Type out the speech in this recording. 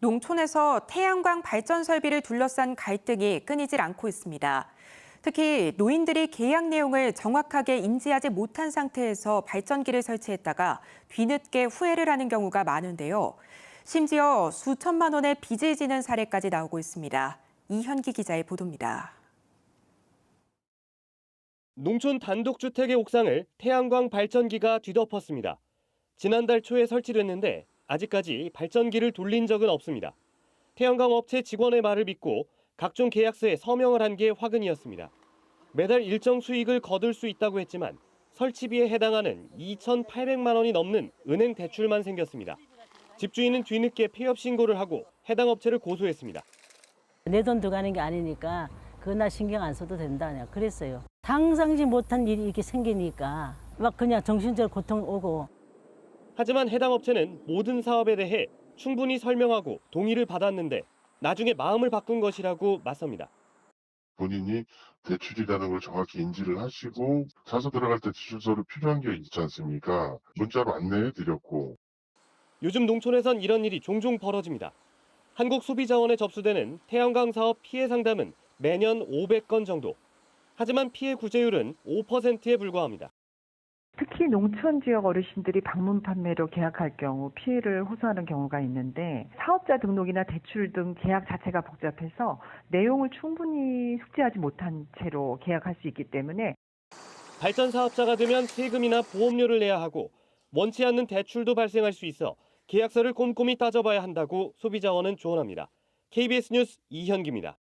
농촌에서 태양광 발전 설비를 둘러싼 갈등이 끊이질 않고 있습니다. 특히 노인들이 계약 내용을 정확하게 인지하지 못한 상태에서 발전기를 설치했다가 뒤늦게 후회를 하는 경우가 많은데요. 심지어 수천만 원의 빚을 지는 사례까지 나오고 있습니다. 이현기 기자의 보도입니다. 농촌 단독주택의 옥상을 태양광 발전기가 뒤덮었습니다. 지난달 초에 설치됐는데 아직까지 발전기를 돌린 적은 없습니다. 태양광 업체 직원의 말을 믿고 각종 계약서에 서명을 한 게 화근이었습니다. 매달 일정 수익을 거둘 수 있다고 했지만 설치비에 해당하는 2,800만 원이 넘는 은행 대출만 생겼습니다. 집주인은 뒤늦게 폐업 신고를 하고 해당 업체를 고소했습니다. 내 돈 들어가는 게 아니니까 그날 신경 안 써도 된다 내가 그랬어요. 상상지 못한 일이 이렇게 생기니까 막 그냥 정신적으로 고통 오고 하지만 해당 업체는 모든 사업에 대해 충분히 설명하고 동의를 받았는데 나중에 마음을 바꾼 것이라고 맞섭니다. 본인이 대출이라는 걸 정확히 인지를 하시고 사서 들어갈 때 지출서로 필요한 게 있지 않습니까? 문자로 안내해 드렸고 요즘 농촌에선 이런 일이 종종 벌어집니다. 한국소비자원에 접수되는 태양광 사업 피해 상담은 매년 500건 정도. 하지만 피해 구제율은 5%에 불과합니다. 특히 농촌 지역 어르신들이 방문 판매로 계약할 경우 피해를 호소하는 경우가 있는데 사업자 등록이나 대출 등 계약 자체가 복잡해서 내용을 충분히 숙지하지 못한 채로 계약할 수 있기 때문에 발전 사업자가 되면 세금이나 보험료를 내야 하고 원치 않는 대출도 발생할 수 있어 계약서를 꼼꼼히 따져봐야 한다고 소비자원은 조언합니다. KBS 뉴스 이현기입니다.